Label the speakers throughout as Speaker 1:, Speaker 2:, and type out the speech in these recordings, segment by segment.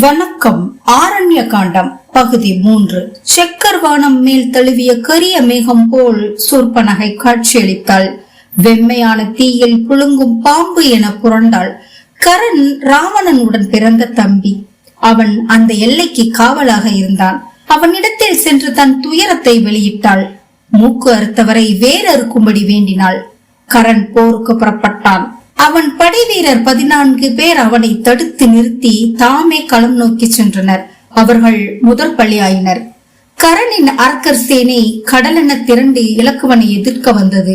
Speaker 1: வணக்கம் ஆரண்ய காண்டம் பகுதி மூன்று. செக்கர்வானம் மேல் தழுவிய கரிய மேகம் போல் சூர்பனகை காட்சியளித்தாள். வெம்மையான தீயில் புழுங்கும் பாம்பு என புரண்டாள். கரண் ராவணனுடன் பிறந்த தம்பி. அவன் அந்த எல்லைக்கு காவலாக இருந்தான். அவனிடத்தில் சென்று தன் துயரத்தை வெளியிட்டாள். மூக்கு அறுத்தவரை வேறு அறுக்கும்படி வேண்டினாள். கரண் போருக்கு புறப்பட்டான். அவன் படை வீரர் பதினான்கு பேர் அவனை தடுத்து நிறுத்தி தாமே களம் நோக்கி சென்றனர். அவர்கள் முதல் பலியாயினர். கரணின் அரக்கர் சேனை கடலென திரண்டு இலக்குவனை எதிர்க்க வந்தது.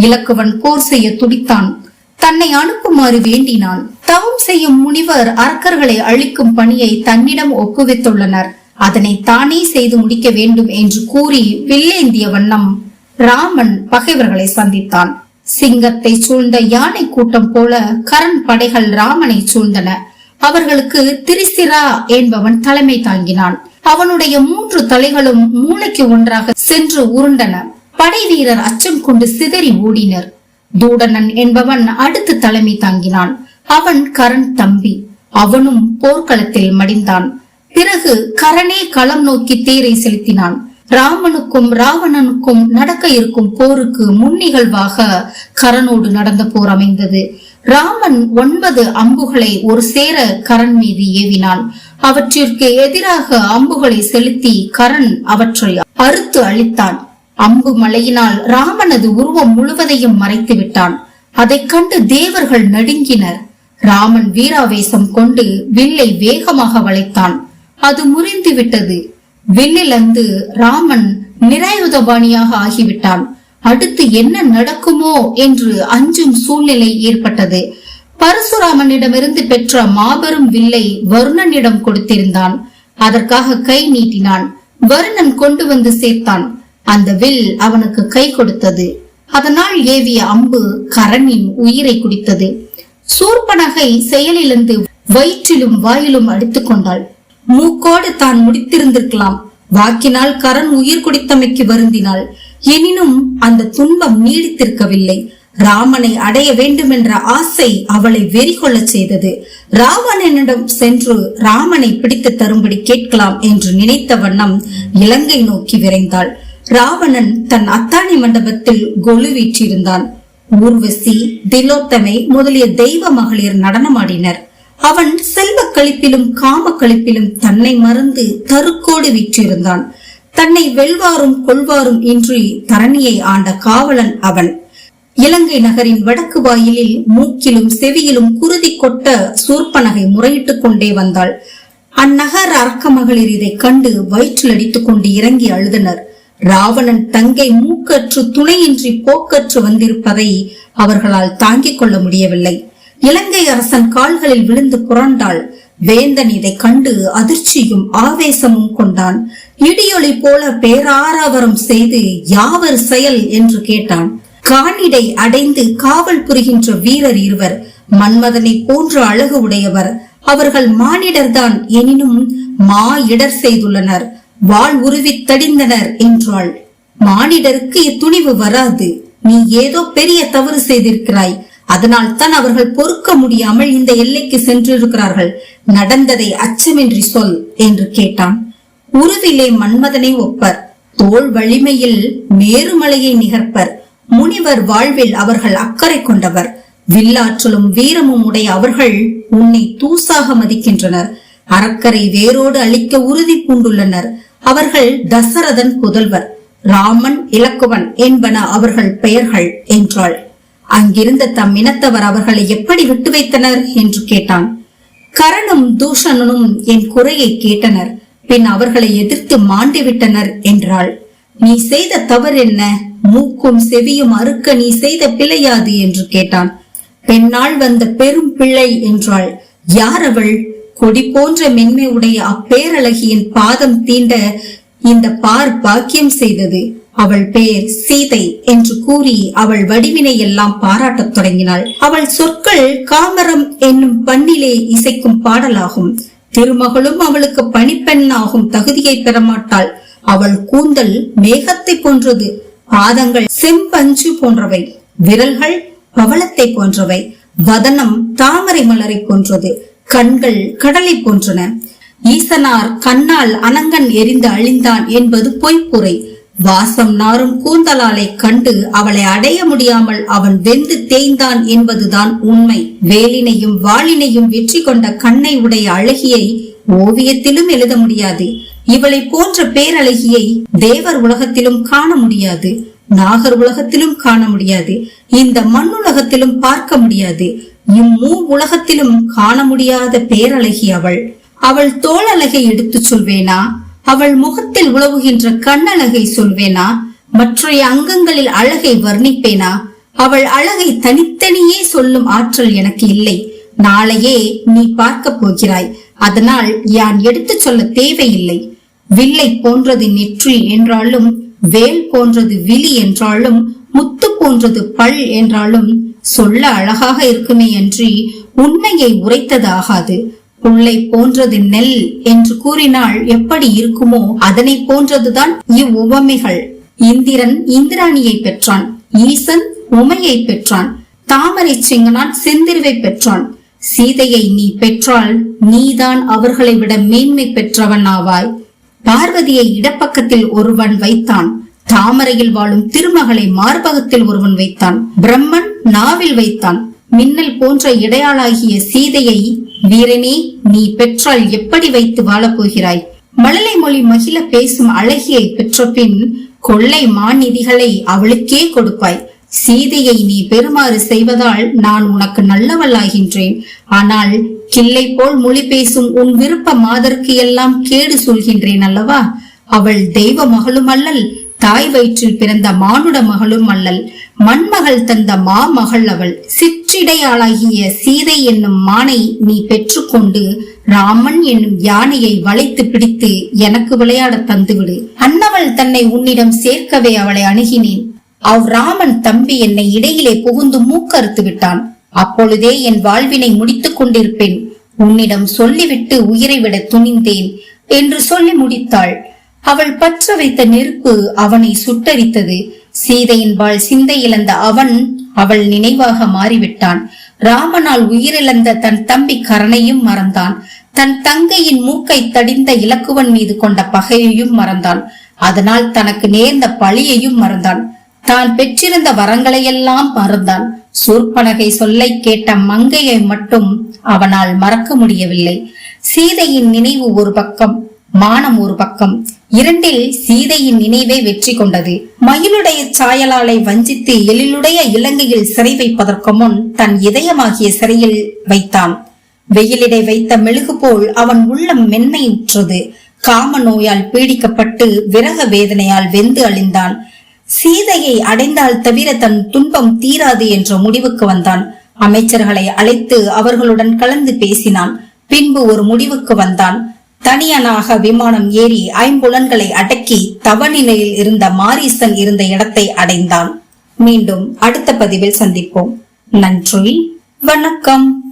Speaker 1: இலக்குவன் போர் செய்ய துடித்தான். தன்னை அனுப்புமாறு வேண்டினான். தவம் செய்யும் முனிவர் அரக்கர்களை அழிக்கும் பணியை தன்னிடம் ஒப்புவித்துள்ளனர். அதனை தானே செய்து முடிக்க வேண்டும் என்று கூறி வில்லேந்திய வண்ணம் ராமன் பகைவர்களை சந்தித்தான். சிங்கத்தை சூழ்ந்த யானை கூட்டம் போல கரண் படைகள் ராமனை சூழ்ந்தன. அவர்களுக்கு திரிசிரா என்பவன் தலைமை தாங்கினான். அவனுடைய மூன்று தலைகளும் மூளைக்கு ஒன்றாக சென்று உருண்டன. படை வீரர் அச்சம் கொண்டு சிதறி ஓடினர். தூடனன் என்பவன் அடுத்து தலைமை தாங்கினான். அவன் கரண் தம்பி. அவனும் போர்க்களத்தில் மடிந்தான். பிறகு கரணே களம் நோக்கி தேரை செலுத்தினான். ராமனுக்கும் ராவணனுக்கும் நடக்க இருக்கும் போருக்கு முன்னிகழ்வாக கரனோடு நடந்த போர் அமைந்தது. ராமன் ஒன்பது அம்புகளை ஒரு சேர கரண் மீது ஏவினான். அவற்றிற்கு எதிராக அம்புகளை செலுத்தி கரண் அவற்றை அறுத்து அழித்தான். அம்பு மலையினால் ராமனது உருவம் முழுவதையும் மறைத்து விட்டான். அதைக் கண்டு தேவர்கள் நடுங்கினர். ராமன் வீராவேசம் கொண்டு வில்லை வேகமாக வளைத்தான். அது முறிந்து விட்டது வில்லிலந்து ராமன் நிராயுதபாணியாக ஆகிவிட்டான். அடுத்து என்ன நடக்குமோ என்று அஞ்சும் சூழ்நிலை ஏற்பட்டது. பரசுராமனிடமிருந்து பெற்ற மாபெரும் வில்லை வருணனிடம் கொடுத்திருந்தான். அதற்காக கை நீட்டினான். வருணன் கொண்டு வந்து சேர்த்தான். அந்த வில் அவனுக்கு கை கொடுத்தது. அதனால் ஏவிய அம்பு கரணின் உயிரை குடித்தது. சூர்பனகை செயலிலிருந்து வயிற்றிலும் வாயிலும் அடித்துக் கொண்டாள் மூக்கோடு தான் முடித்திருந்திருக்கலாம். வாக்கினால் கரண் உயிர் குடித்தமைக்கு வருந்தினாள். எனினும் அந்த துன்பம் நீடித்திருக்கவில்லை. ராமனை அடைய வேண்டும் என்ற ஆசை அவளை வெறி கொள்ளச் செய்தது ராவணனிடம் சென்று ராமனை பிடித்து தரும்படி கேட்கலாம் என்று நினைத்த வண்ணம் இலங்கை நோக்கி விரைந்தாள். ராவணன் தன் அத்தாணி மண்டபத்தில் கொலு வீற்றிருந்தான் ஊர்வசி திலோத்தமை முதலிய தெய்வ மகளிர் நடனமாடினர். அவன் செல்வ கழிப்பிலும் காம கழிப்பிலும் தன்னை மறந்து தருக்கோடு விற்றிருந்தான். தன்னை வெல்வாரும் கொள்வாரும் இன்றி தரணியை ஆண்ட காவலன் அவன். இலங்கை நகரின் வடக்கு வாயிலில் மூக்கிலும் செவியிலும் குருதி கொட்ட சூர்பனகை முறையிட்டுக் கொண்டே வந்தாள். அந்நகர் அரக்க மகளிர் இதைக் கண்டு வயிற்றில் அடித்துக் கொண்டு இறங்கி அழுதனர். ராவணன் தங்கை மூக்கற்று துணையின்றி போக்கற்று வந்திருப்பதை அவர்களால் தாங்கிக் கொள்ள முடியவில்லை. இலங்கை அரசன் கால்களில் விழுந்து புரண்டாள். வேந்தன் இதை கண்டு அதிர்ச்சியும் ஆவேசமும் கொண்டான். இடியொளி போல பேராரவரம் செய்து யாவர் செயல் என்று கேட்டான். காணிடை அடைந்து காவல் புரிகின்ற வீரர் இருவர் மன்மதனை போன்ற அழகு உடையவர். அவர்கள் மானிடர்தான் எனினும் மா இடர் செய்துள்ளனர் வாள் உருவி தடிந்தனர் என்றாள். மானிடருக்கு இத்துணிவு வராது. நீ ஏதோ பெரிய தவறு செய்திருக்கிறாய். அதனால் தான் அவர்கள் பொறுக்க முடியாமல் இந்த எல்லைக்கு சென்றிருக்கிறார்கள். நடந்ததை அச்சமின்றி சொல் என்று கேட்டான். உருவிலே மன்மதனை ஒப்பர். தோல் வலிமையில் மேருமலையை நிகர்ப்பர். முனிவர் வாழ்வில் அவர்கள் அக்கறை கொண்டவர். வில்லாற்றலும் வீரமும் உடைய அவர்கள் உன்னை தூசாக மதிக்கின்றனர். அறக்கரை வேரோடு அழிக்க உறுதி பூண்டுள்ளனர். அவர்கள் தசரதன் புதல்வர். ராமன் இலக்குவன் என்பன அவர்கள் பெயர்கள் என்றாள். அங்கிருந்த தம் இனத்தவர் அவர்களை எப்படி விட்டு வைத்தனர் என்று கேட்டான். கரணும் தூஷணனும் என் குறையை கேட்டனர். பின் அவர்களை எதிர்த்து மாண்டி விட்டனர் என்றாள். நீ செய்த தவறு என்ன? மூக்கும் செவியும் அறுக்க நீ செய்த பிழையாது என்று கேட்டான். பெண்ணால் வந்த பெரும் பிள்ளை என்றாள். யார் அவள் கொடி போன்ற மென்மை உடைய அப்பேரழகியின் பாதம் தீண்ட இந்த பார் பாக்கியம் செய்தது. அவள் பெயர் சீதை என்று கூறி அவள் வடிவினை எல்லாம் பாராட்டத் தொடங்கினாள். அவள் சொற்கள் காமரம் என்னும் பண்ணிலே இசைக்கும் பாடலாகும். திருமகளும் அவளுக்கு பணிப்பெண்ணாகும் தகுதியை பெறமாட்டாள். அவள் கூந்தல் மேகத்தை போன்றது பாதங்கள் செம்பஞ்சு போன்றவை விரல்கள் பவளத்தை போன்றவை வதனம் தாமரை மலரை போன்றது கண்கள் கடலை போன்றன. ஈசனார் கண்ணால் அனங்கன் எரிந்து அழிந்தான் என்பது பொய்ப்புரை. வாசம் நாரும் கூந்தலாலை கண்டு அவளை அடைய முடியாமல் அவன் வெந்து தேய்ந்தான் என்பதுதான் உண்மை. வேலினையும் வாளினையும் வெற்றி கொண்ட கண்ணை உடைய அழகியை ஓவியத்திலும் எழுத முடியாது. இவளை போன்ற பேரழகியை தேவர் உலகத்திலும் காண முடியாது. நாகர் உலகத்திலும் காண முடியாது. இந்த மண்ணுலகத்திலும் பார்க்க முடியாது. இம்மூ உலகத்திலும் காண முடியாத பேரழகி அவள். அவள் தோளழகை எடுத்துச் சொல்வேனா? அவள் முகத்தில் உழவுகின்ற கண்ணழகை சொல்வேனா? மற்றைய அங்கங்களில் அழகை வர்ணிப்பேனா? அவள் அழகை தனித்தனியே சொல்லும் ஆற்றல் எனக்கு இல்லை. நாளையே நீ பார்க்க போகிறாய். அதனால் யான் எடுத்துச் சொல்ல தேவையில்லை. வில்லை போன்றது நெற்றி என்றாலும் வேல் போன்றது விழி என்றாலும் முத்து போன்றது பல் என்றாலும் சொல்ல அழகாக இருக்குமே அன்றி உண்மையை உரைத்ததாகாது புல்லை போன்றது நெல் என்று கூறினால் எப்படி இருக்குமோ அதனை போன்றதுதான் இவ்வுவமைகள். இந்திரன் இந்திராணியை பெற்றான். ஈசன் உமையை பெற்றான். தாமரை சிங்கனான் செந்திருவை பெற்றான். சீதையை நீ பெற்றால் நீதான் அவர்களை விட மேன்மை பெற்றவன் ஆவாய். பார்வதியை இடப்பக்கத்தில் ஒருவன் வைத்தான். தாமரையில் வாழும் திருமகளை மார்பகத்தில் ஒருவன் வைத்தான். பிரம்மன் நாவில் வைத்தான். மின்னல் போன்ற இடையாளாகிய சீதையை வீரனே நீ பெற்றால் எப்படி வைத்து வாழப் போகிறாய் மழலை மொழி மகிழ பேசும் அழகியை பெற்ற பின் கொள்ளை மாநிதிகளை அவளுக்கே கொடுப்பாய். சீதையை நீ பெறுமாறு செய்வதால் நான் உனக்கு நல்லவளாகின்றேன். ஆனால் கிள்ளை போல் மொழி பேசும் உன் விருப்ப மாதற்கு எல்லாம் கேடு சொல்கின்றேன் அல்லவா? அவள் தெய்வ மகளும் அல்லல் தாய் வயிற்றில் பிறந்த மானுட மகளும் அல்லல் மண்மகள் தந்த மாமகள் அவள். சிற்றிடையாளாகிய சீதை என்னும் மானை நீ பெற்றுக்கொண்டு ராமன் என்னும் யானையை வளைத்து பிடித்து எனக்கு விளையாட தந்துவிடு. அன்னவள் தன்னை உன்னிடம் சேர்க்கவே அவளை அணுகினேன். அவ் ராமன் தம்பி என்னை இடையிலே புகுந்து மூக்கறுத்து விட்டான். அப்பொழுதே என் வாழ்வினை முடித்துக் கொண்டிருப்பேன். உன்னிடம் சொல்லிவிட்டு உயிரை விட துணிந்தேன் என்று சொல்லி முடித்தாள். அவள் பற்ற வைத்த நெருப்பு அவனை சுட்டரித்தது. சீதையின்பால் சிந்தை இழந்த அவன் அவள் நினைவாக மாறிவிட்டான். ராமனால் உயிரிழந்த தன் தம்பி கரணையும் மறந்தான். தன் தங்கையின் மூக்கை தடிந்த இலக்குவன் மீது கொண்ட பகையையும் மறந்தான். அதனால் தனக்கு நேர்ந்த பழியையும் மறந்தான். தான் பெற்றிருந்த வரங்களையெல்லாம் மறந்தான். சூர்பனகை சொல்லை கேட்ட மங்கையை மட்டும் அவனால் மறக்க முடியவில்லை. சீதையின் நினைவு ஒரு பக்கம் மானம் ஒரு பக்கம். இரண்டில் சீதையின் நினைவே வெற்றி கொண்டது. மயிலுடைய சாயலாலை வஞ்சித்து எழிலுடைய இலங்கையில் சிறை வைப்பதற்கு முன் தன் இதயமாகிய சிறையில் வைத்தான். வெயிலிடை வைத்த மெழுகு போல் அவன் உள்ளம் மென்மையுற்றது. காம நோயால் பீடிக்கப்பட்டு விரக வேதனையால் வெந்து அழிந்தான். சீதையை அடைந்தால் தவிர தன் துன்பம் தீராது என்ற முடிவுக்கு வந்தான். அமைச்சர்களை அழைத்து அவர்களுடன் கலந்து பேசினான். பின்பு ஒரு முடிவுக்கு வந்தான். தனியனாக விமானம் ஏறி ஐம்புலன்களை அடக்கி தவநிலையில் இருந்த மாரீசன் இருந்த இடத்தை அடைந்தான். மீண்டும் அடுத்த பதிவில் சந்திப்போம். நன்றி. வணக்கம்.